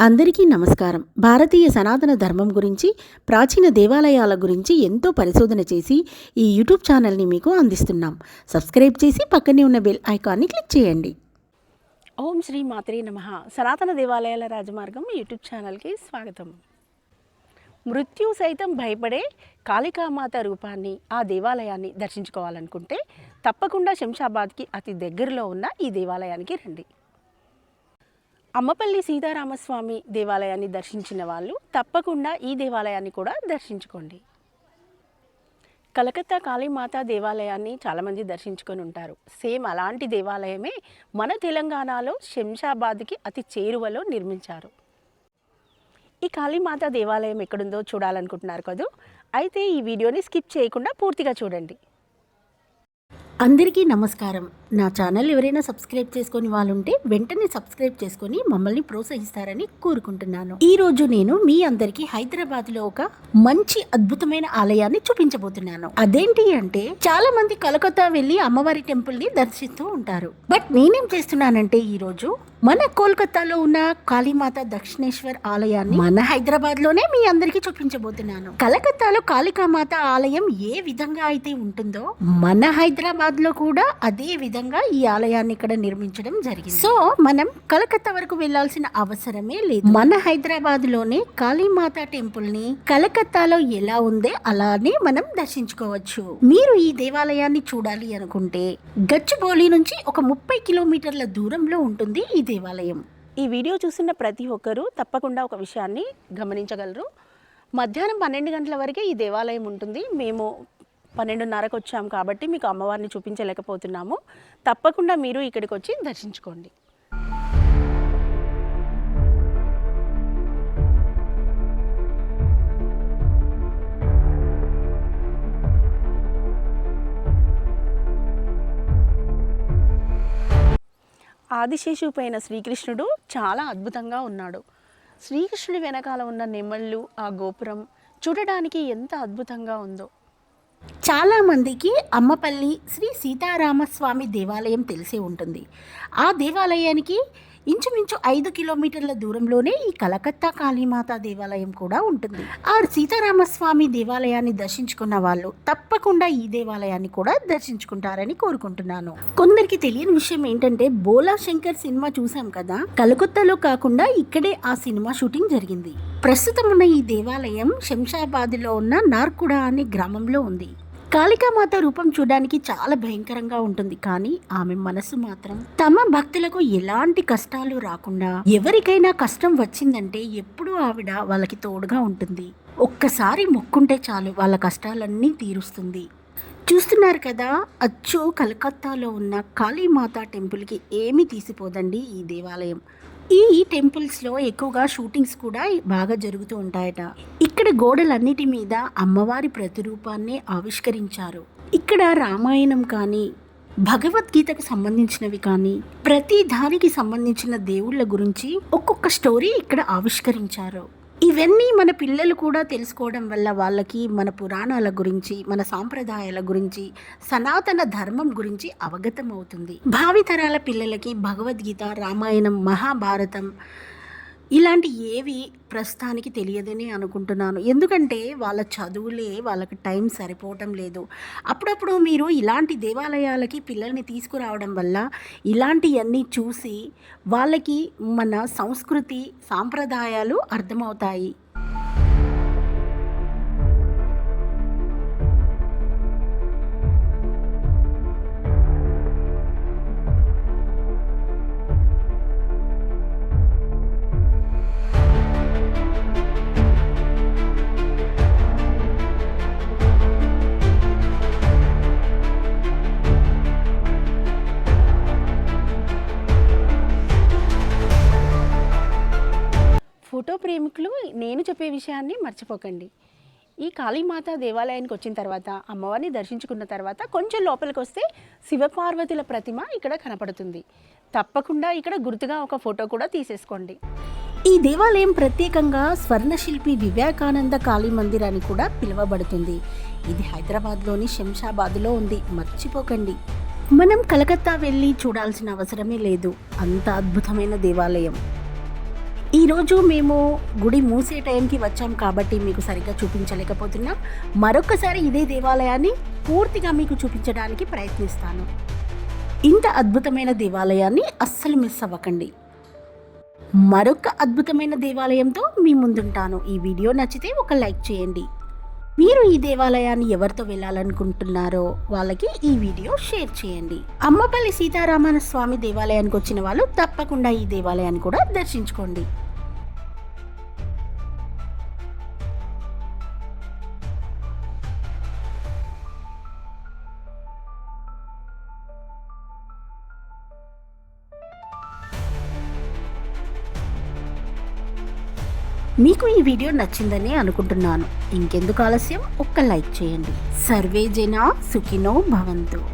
అందరికీ నమస్కారం. భారతీయ సనాతన ధర్మం గురించి ప్రాచీన దేవాలయాల గురించి ఎంతో పరిశోధన చేసి ఈ యూట్యూబ్ ఛానల్ని మీకు అందిస్తున్నాం. సబ్స్క్రైబ్ చేసి పక్కనే ఉన్న బెల్ ఐకాన్ని క్లిక్ చేయండి. ఓం శ్రీ మాత్రే నమ. సనాతన దేవాలయాల రాజమార్గం యూట్యూబ్ ఛానల్కి స్వాగతం. మృత్యు సైతం భయపడే కాళికామాత రూపాన్ని ఆ దేవాలయాన్ని దర్శించుకోవాలనుకుంటే తప్పకుండా శంషాబాద్కి అతి దగ్గరలో ఉన్న ఈ దేవాలయానికి రండి. అమ్మపల్లి సీతారామస్వామి దేవాలయాన్ని దర్శించిన వాళ్ళు తప్పకుండా ఈ దేవాలయాన్ని కూడా దర్శించుకోండి. కలకత్తా కాళీమాత దేవాలయాన్ని చాలామంది దర్శించుకొని ఉంటారు. సేమ్ అలాంటి దేవాలయమే మన తెలంగాణలో శంషాబాద్కి అతి చేరువలో నిర్మించారు. ఈ కాళీమాత దేవాలయం ఎక్కడుందో చూడాలనుకుంటున్నారు కదూ? అయితే ఈ వీడియోని స్కిప్ చేయకుండా పూర్తిగా చూడండి. అందరికీ నమస్కారం. నా ఛానల్ ఎవరైనా సబ్స్క్రైబ్ చేసుకొని వాళ్ళు ఉంటే వెంటనే సబ్స్క్రైబ్ చేసుకొని మమ్మల్ని ప్రోత్సహిస్తారని కోరుకుంటున్నాను. ఈరోజు నేను మీ అందరికీ హైదరాబాద్లో ఒక మంచి అద్భుతమైన ఆలయాన్ని చూపించబోతున్నాను. అదేంటి అంటే చాలా మంది కలకత్తా వెళ్ళి అమ్మవారి టెంపుల్ని దర్శిస్తూ ఉంటారు. బట్ నేనేం చేస్తున్నానంటే ఈరోజు మన కోల్కతాలో ఉన్న కాళీమాత దక్షిణేశ్వర్ ఆలయాన్ని మన హైదరాబాద్లోనే మీ అందరికీ చూపించబోతున్నాను. కలకత్తాలో కాళికామాత ఆలయం ఏ విధంగా అయితే ఉంటుందో మన హైదరాబాద్లో కూడా అదే విధంగా ఈ ఆలయాన్ని ఇక్కడ నిర్మించడం జరిగింది. సో మనం కలకత్తా వరకు వెళ్ళాల్సిన అవసరమే లేదు. మన హైదరాబాద్లోనే కాళీమాత టెంపుల్ని కలకత్తాలో ఎలా ఉందే అలానే మనం దర్శించుకోవచ్చు. మీరు ఈ దేవాలయాన్ని చూడాలి అనుకుంటే గచ్చిబౌలి నుంచి ఒక ముప్పై కిలోమీటర్ల దూరంలో ఉంటుంది ఇది దేవాలయం. ఈ వీడియో చూసిన ప్రతి ఒక్కరూ తప్పకుండా ఒక విషయాన్ని గమనించగలరు. మధ్యాహ్నం పన్నెండు గంటల వరకే ఈ దేవాలయం ఉంటుంది. మేము పన్నెండున్నరకు వచ్చాము కాబట్టి మీకు అమ్మవారిని చూపించలేకపోతున్నాము. తప్పకుండా మీరు ఇక్కడికి వచ్చి దర్శించుకోండి. ఆదిశేషు పైన శ్రీకృష్ణుడు చాలా అద్భుతంగా ఉన్నాడు. శ్రీకృష్ణుడి వెనకాల ఉన్న నెమళ్ళు ఆ గోపురం చూడడానికి ఎంత అద్భుతంగా ఉందో. చాలామందికి అమ్మపల్లి శ్రీ సీతారామస్వామి దేవాలయం తెలిసే ఉంటుంది. ఆ దేవాలయానికి ఇంచుమించు ఐదు కిలోమీటర్ల దూరంలోనే ఈ కలకత్తా కాళీమాత దేవాలయం కూడా ఉంటుంది. ఆ సీతారామస్వామి దేవాలయాన్ని దర్శించుకున్న వాళ్ళు తప్పకుండా ఈ దేవాలయాన్ని కూడా దర్శించుకుంటారని కోరుకుంటున్నాను. కొందరికి తెలియని విషయం ఏంటంటే బోలా శంకర్ సినిమా చూసాం కదా? కలకత్తాలో కాకుండా ఇక్కడే ఆ సినిమా షూటింగ్ జరిగింది. ప్రస్తుతం ఉన్న ఈ దేవాలయం శంషాబాద్లో ఉన్న నార్కుడా అనే గ్రామంలో ఉంది. కాళికామాత రూపం చూడడానికి చాలా భయంకరంగా ఉంటుంది. కానీ ఆమె మనసు మాత్రం తమ భక్తులకు ఎలాంటి కష్టాలు రాకుండా ఎవరికైనా కష్టం వచ్చిందంటే ఎప్పుడూ ఆవిడ వాళ్ళకి తోడుగా ఉంటుంది. ఒక్కసారి మొక్కుంటే చాలు వాళ్ళ కష్టాలన్నీ తీరుస్తుంది. చూస్తున్నారు కదా అచ్చు కలకత్తాలో ఉన్న కాళీమాత టెంపుల్కి ఏమీ తీసిపోదండి ఈ దేవాలయం. ఈ టెంపుల్స్లో ఎక్కువగా షూటింగ్స్ కూడా బాగా జరుగుతూ ఉంటాయట. ఇక్కడ గోడలన్నిటి మీద అమ్మవారి ప్రతిరూపాన్ని ఆవిష్కరించారు. ఇక్కడ రామాయణం కానీ భగవద్గీతకు సంబంధించినవి కానీ ప్రతి దానికి సంబంధించిన దేవుళ్ళ గురించి ఒక్కొక్క స్టోరీ ఇక్కడ ఆవిష్కరించారు. ఇవన్నీ మన పిల్లలు కూడా తెలుసుకోవడం వల్ల వాళ్ళకి మన పురాణాల గురించి మన సాంప్రదాయాల గురించి సనాతన ధర్మం గురించి అవగతం అవుతుంది భావితరాల పిల్లలకి భగవద్గీత రామాయణం మహాభారతం ఇలాంటి ఏవి ప్రస్తుతానికి తెలియదని అనుకుంటున్నాను. ఎందుకంటే వాళ్ళ చదువులే వాళ్ళకి టైం సరిపోవటం లేదు. అప్పుడప్పుడు మీరు ఇలాంటి దేవాలయాలకి పిల్లల్ని తీసుకురావడం వల్ల ఇలాంటివన్నీ చూసి వాళ్ళకి మన సంస్కృతి సాంప్రదాయాలు అర్థమవుతాయి. ఫోటో ప్రేమికులు నేను చెప్పే విషయాన్ని మర్చిపోకండి. ఈ కాళీమాత దేవాలయానికి వచ్చిన తర్వాత అమ్మవారిని దర్శించుకున్న తర్వాత కొంచెం లోపలికి వస్తే శివపార్వతుల ప్రతిమ ఇక్కడ కనపడుతుంది. తప్పకుండా ఇక్కడ గుర్తుగా ఒక ఫోటో కూడా తీసేసుకోండి. ఈ దేవాలయం ప్రత్యేకంగా స్వర్ణశిల్పి వివేకానంద కాళీ మందిర్ అని కూడా పిలువబడుతుంది. ఇది హైదరాబాద్లోని శంషాబాద్లో ఉంది. మర్చిపోకండి. మనం కలకత్తా వెళ్ళి చూడాల్సిన అవసరమే లేదు. అంత అద్భుతమైన దేవాలయం. ఈరోజు మేము గుడి మూసే టైంకి వచ్చాం కాబట్టి మీకు సరిగ్గా చూపించలేకపోతున్నాం. మరొకసారి ఇదే దేవాలయాన్ని పూర్తిగా మీకు చూపించడానికి ప్రయత్నిస్తాను. ఇంత అద్భుతమైన దేవాలయాన్ని అస్సలు మిస్ అవ్వకండి. మరొక అద్భుతమైన దేవాలయంతో మీ ముందుంటాను. ఈ వీడియో నచ్చితే ఒక లైక్ చేయండి. మీరు ఈ దేవాలయాన్ని ఎవరితో వెళ్ళాలనుకుంటున్నారో వాళ్ళకి ఈ వీడియో షేర్ చేయండి. అమ్మపల్లి సీతారామన స్వామి దేవాలయానికి వచ్చిన వాళ్ళు తప్పకుండా ఈ దేవాలయాన్ని కూడా దర్శించుకోండి. మీకు ఈ వీడియో నచ్చిందని అనుకుంటున్నాను. ఇంకెందుకు ఆలస్యం? ఒక్క లైక్ చేయండి. సర్వే జనా సుఖినో భవంతు.